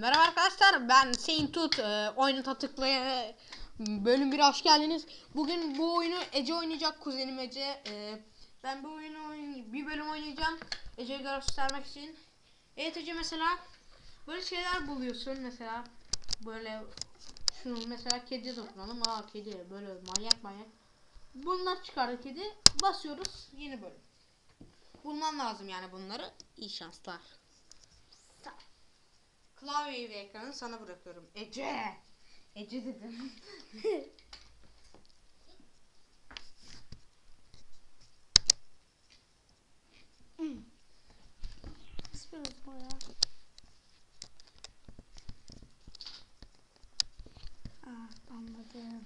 Merhaba arkadaşlar ben Saint Tut e, oyunu tıklaya bölüm 1'e hoş geldiniz. Bugün bu oyunu Ece oynayacak kuzenim Ece. E, ben bu oyunu oyn bir bölüm oynayacağım Ece'ye göstermek için. Evet Ece mesela böyle şeyler buluyorsun mesela böyle şunu mesela kedi dokunalım. Aa kedi böyle manyak manyak. Bunlar çıkardı kedi. Basıyoruz yeni bölüm. Bulman lazım yani bunları. İyi şanslar. Klavyeyi ve ekranı sana bırakıyorum. Ece. Ece dedim. Aa, anladım.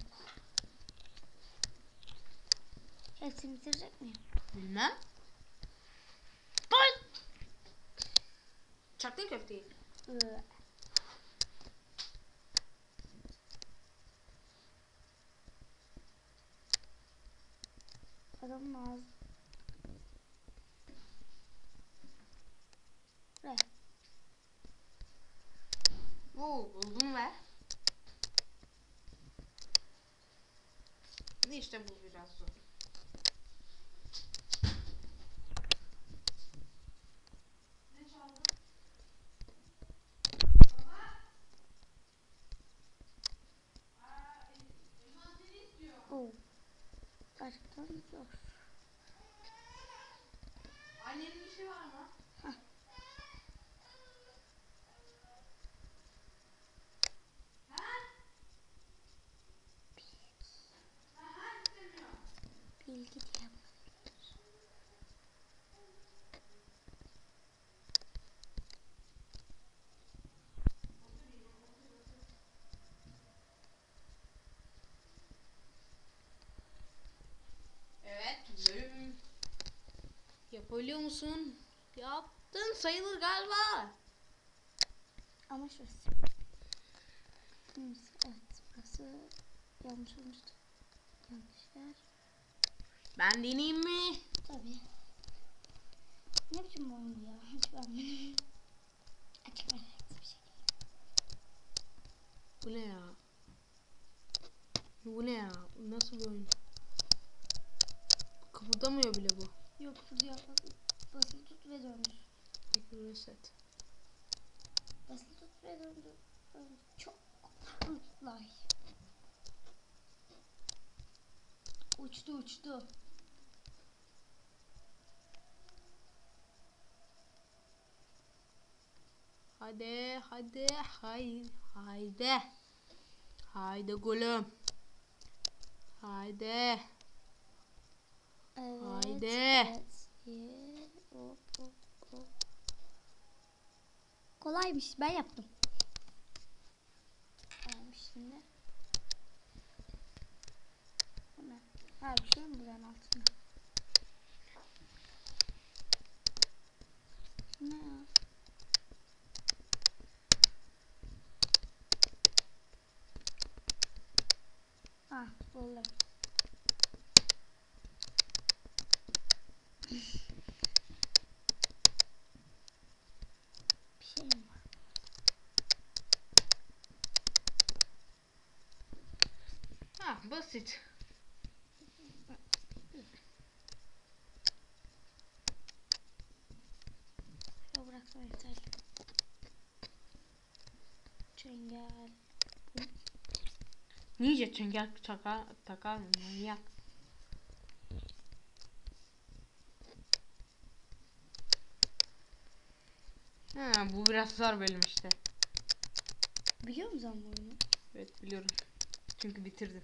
Hepsini bitirecek miyim? Bilmem. Dur. Çaktın köfteyi. Adamın ağzı. Ve Oo, buldum ve. İşte bu biraz zor. stuff. Yapabiliyor musun? Yaptın sayılır galiba. Ama şurası. Evet burası yanlış olmuştu. Yanlış yer. Ben deneyeyim mi? Tabii. Ne biçim oyun ya? Hiç beğenmedim. Açık renkli bir şey. Bu ne ya? Bu ne ya? Nasıl bir oyun? Kıpırdamıyor bile bu. Yok bu diyor. Basılı tut ve döndür. Peki reset. Basılı tut ve döndür. Döndür. Çok kolay. Uçtu uçtu. Hadi hadi hay haydi. Haydi gülüm. Haydi. Evet. Haydi. Evet. Ye, hop, hop, hop. Kolaymış. Ben yaptım. Kolaymış şimdi. Bu ne? Ha bir şey mi buranın altında? Ne ya? Ah buldum. Bir şey mi var? Ha basit. Yo bıraksana yeter. Çengel. Nice çengel takar takar manyak. Ha bu biraz zor bölüm işte. Biliyor musun bu oyunu? Evet biliyorum. Çünkü bitirdim.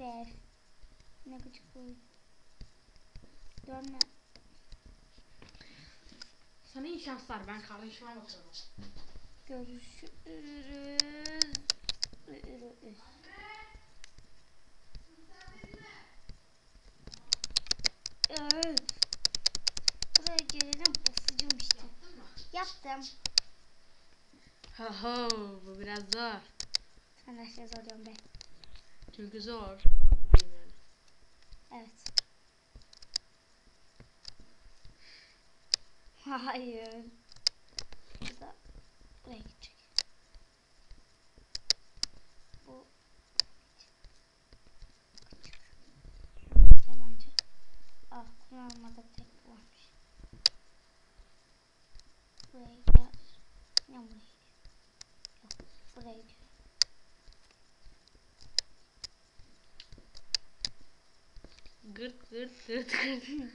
der. Ne gıcık bu. Dönme. Sana iyi şanslar. Ben kardeşime bakıyorum. Görüşürüz. Evet. Buraya gelelim basacağım işte. Yaptım. Ho ho bu biraz zor. Sana şey zor soruyorum ben. Çünkü zor. Evet. Hayır. Buraya gidecek. Bu Güzel bence. Ah kullanmadık tek varmış. Buraya gider. Ne buraya gidiyor? Yok buraya gidiyor. Gırt gırt gırt gırt.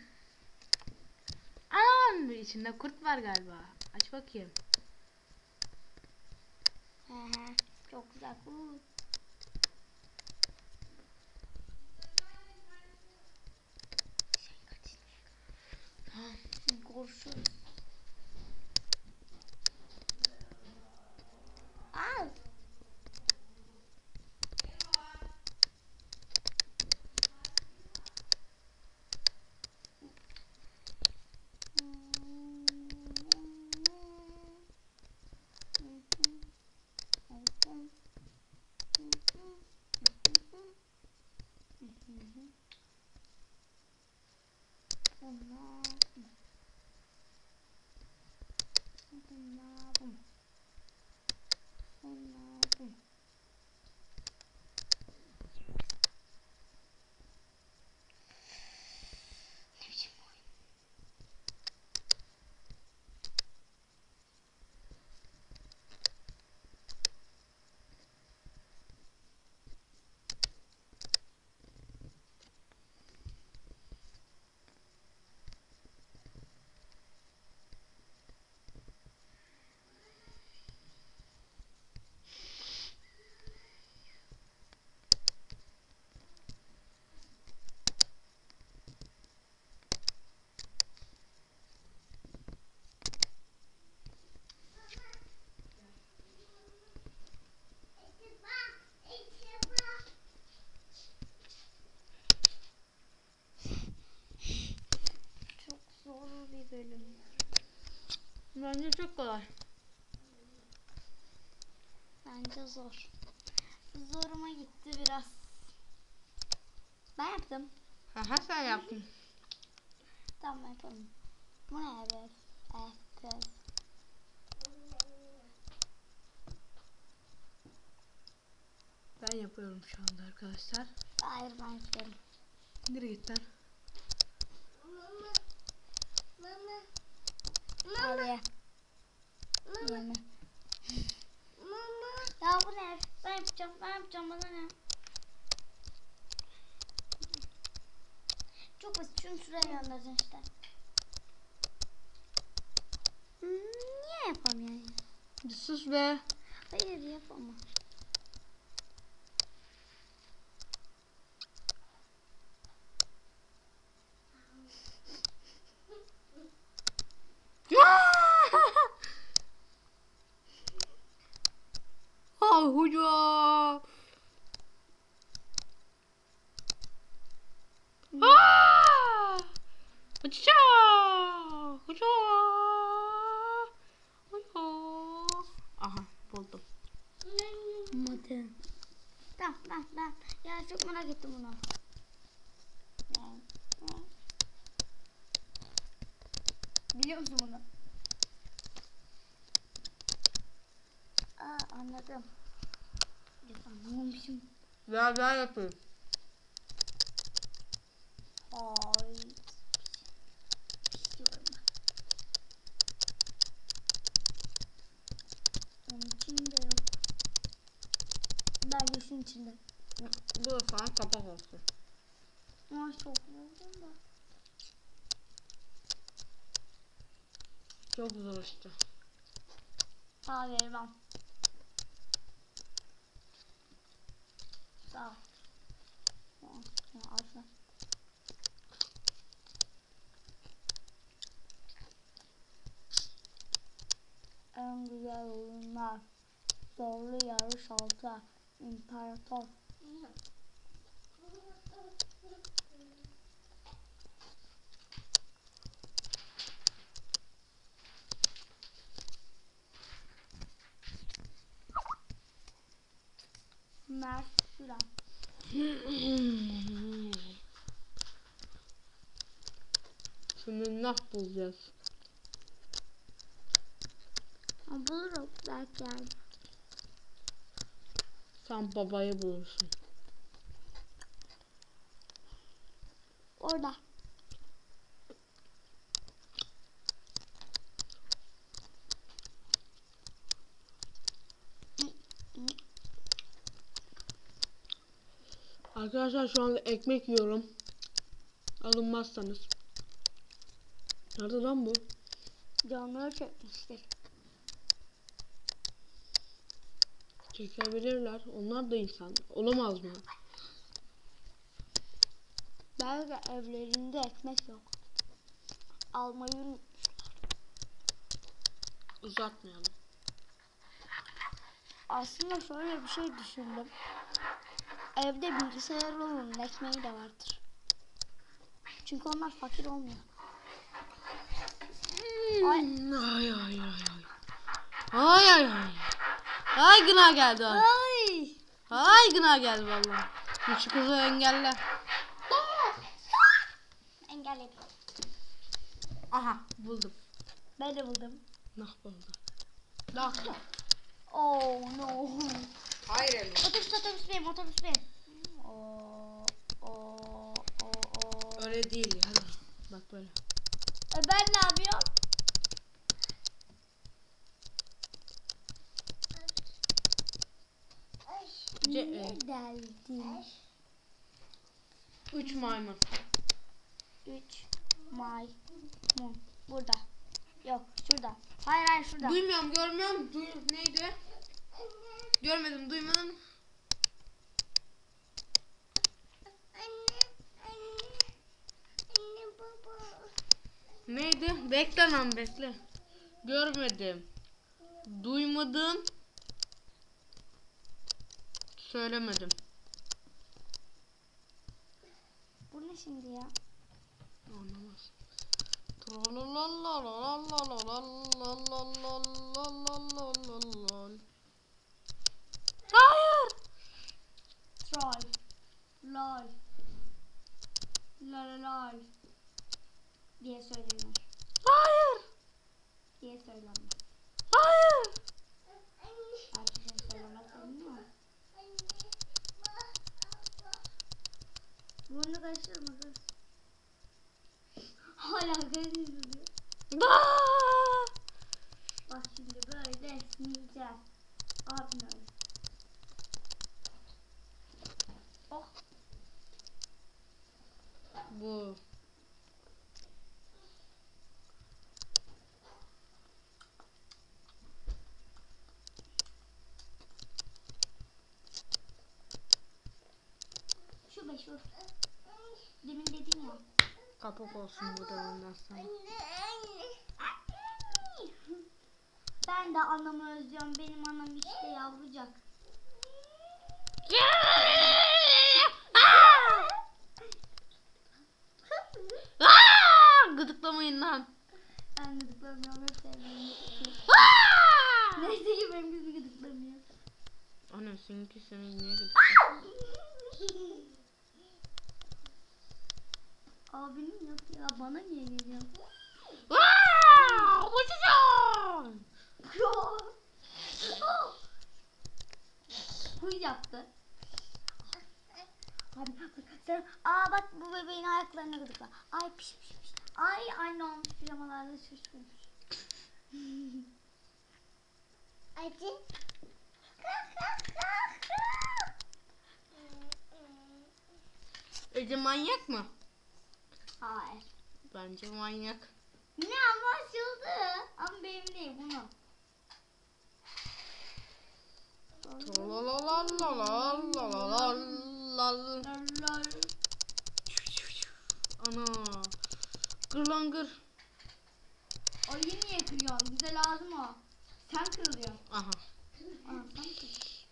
Anam içinde kurt var galiba. Aç bakayım. Çok güzel. Uuu. Şey kaçtı. Görüşürüz. Al. Ne çok kolay. Bence zor. Zoruma gitti biraz. Ben yaptım. Aha sen yaptın. Tamam yapalım. Bu ne evet? Evet kız. Ben yapıyorum şu anda arkadaşlar. Hayır ben yapıyorum. Nereye git lan? Al ye. Yeme. Ya bu ne? Ben yapacağım. Ben yapacağım. Bana ne? Çok basit. Şunu şuraya göndereceksin işte. Hmm, Niye yapamıyorum? Bir sus be. Hayır yapamam. Ah hocam. Ah! Hoca! Hoca! Hoca! Aha buldum. Olmadı. Tamam tamam tamam. Ya çok merak ettim bunu. Biliyor musun bunu? Aa anladım. Ya anlamamışım. Ben ben yapayım. Ay. Biliyorum ben. Onun içinde yok. Bence şunun içinde. Bu da sana kapak olsun. Ay çok yoruldum da. Çok zor işte. Sağ vermem. Sağ şunu. En güzel oyunlar. Zorlu yarış altı. İmparator. Mert Süren. Şimdi nah bulacağız. Bulurum belki. Sen babayı bulursun. Orada. Arkadaşlar şu anda ekmek yiyorum. Alınmazsanız. Nerede lan bu? Canları çekmiştir. Çekebilirler. Onlar da insan. Olamaz mı? Belki evlerinde ekmek yok. Almayı Uzatmayalım. Aslında şöyle bir şey düşündüm. Evde bilgisayar olanın ekmeği de vardır. Çünkü onlar fakir olmuyor. Ay. Ay ay ay ay. Ay ay ay. Gına geldi. Ay, Ay! gına geldi vallahi. Küçük kızı engelle. Engelledim. Aha buldum. Ben de buldum. Nah buldu. Nah. Oh no. Hayır Elma. Otobüs otobüs benim otobüs benim. Oo, oo, oo, oo. Öyle değil ya. Bak böyle. E ben ne yapıyorum? Ce- Ne e. geldin? Üç maymun. Üç maymun. Burada. Yok şurada. Hayır hayır şurada. Duymuyorum görmüyorum. Duy neydi? Görmedim duymadım. Neydi? Bekle lan bekle. Görmedim. Duymadım. Söylemedim. Bu ne şimdi ya? Anlamaz. Bu. Şu be şu. Demin dedim ya. Kapak olsun bu da ondan sonra. Ben de anamı özlüyorum. Benim anam işte yavrucak. Aa! Gıdıklamayın lan. Ben gıdıklamıyorum. Hep sevdiğim Aa! Neyse ki benim kızım gıdıklamıyor. Anne seninki seni niye gıdıklıyor? Abinin yok ya. Bana niye geliyor? Uçacağım. Huy yaptı. Abi sen aa bak bu bebeğin ayaklarına gıdıkla. Ay piş piş piş. Ay anne olmuş pijamalarla şaşırmış. Acı. Ece manyak mı? Hayır. Bence manyak. Ne ama açıldı. Ama benim değil bunu. Ana. Gırlangır. Ayı niye kırıyorsun? Bize lazım o. Sen kırılıyorsun. Aha. Aa, sen kır.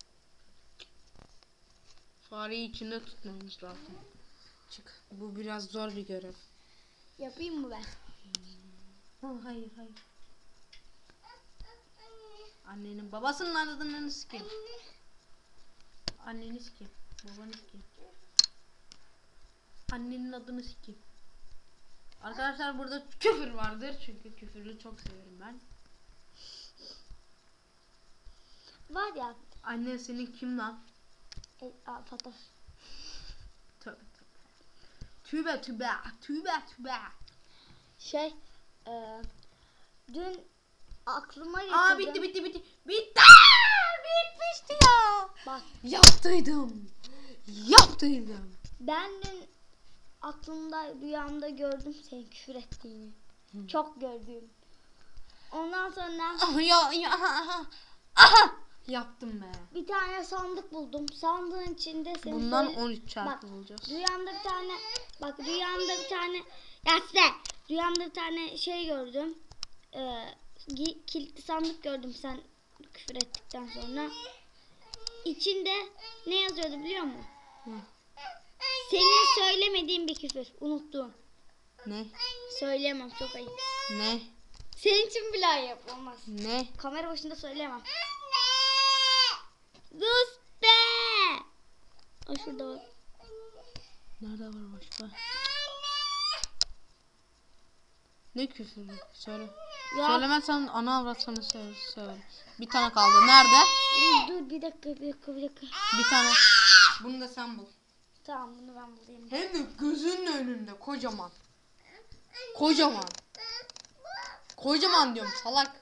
Fareyi içinde tutmamız lazım. Çık. Bu biraz zor bir görev. Yapayım mı ben? hayır hayır. Annenin babasının adını sikeyim. Anneniz kim? Babanız kim? Annenin adını kim? Arkadaşlar burada küfür vardır çünkü küfürü çok severim ben. Var ya. Annen senin kim lan? E, a, Fatoş. Tövbe tövbe. Tübe tübe tübe tübe. Şey. E, dün aklıma getirdim. Aa bitti bitti bitti. Bitti. Bitmişti ya. Bak Yaptıydım. Yaptıydım. ben dün aklımda rüyamda gördüm senin küfür ettiğini. Çok gördüm. Ondan sonra Ah, ya ya aha. Aha. Yaptım be. bir tane sandık buldum. Sandığın içinde senin Bundan söyle- 13 çarpı Bak, bulacağız. Rüyamda bir tane bak rüyamda bir tane ya size rüyamda bir tane şey gördüm. Ee, kilitli sandık gördüm sen küfür ettikten sonra. İçinde ne yazıyordu biliyor musun? Hı. Senin söylemediğin bir küfür. Unuttuğun. Ne? Söyleyemem çok ayıp. Ne? Senin için bile ayıp olmaz. Ne? Kamera başında söyleyemem. Sus be! Aa, şurada bak. Nerede var başka? Ne küfürü? Söyle. Ya, Söylemezsen ana avrat sana söyle, söyle. Bir tane kaldı. Nerede? dur bir dakika bir dakika bir dakika. Bir tane. Bunu da sen bul. Tamam bunu ben bulayım. Hem de gözünün önünde kocaman. Kocaman. Kocaman diyorum salak.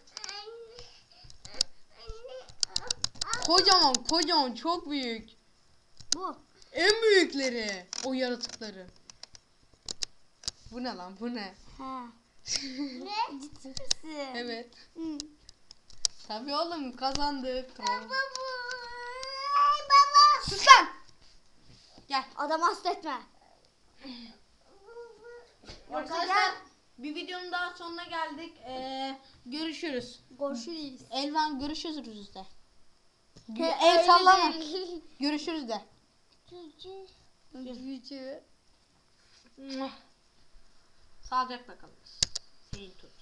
Kocaman kocaman çok büyük. Bu. En büyükleri o yaratıkları. Bu ne lan bu ne? Ha. ne? Ciddi misin? Evet. Hı. Tabii oğlum kazandık. Tamam. Baba. Sus lan. Gel. Adam hasta etme. Arkadaşlar bir videonun daha sonuna geldik. Ee, görüşürüz. Görüşürüz. Elvan görüşürüz de. El sallama. Görüşürüz de. Cücü. Sağlıcakla kalın. Senin tut.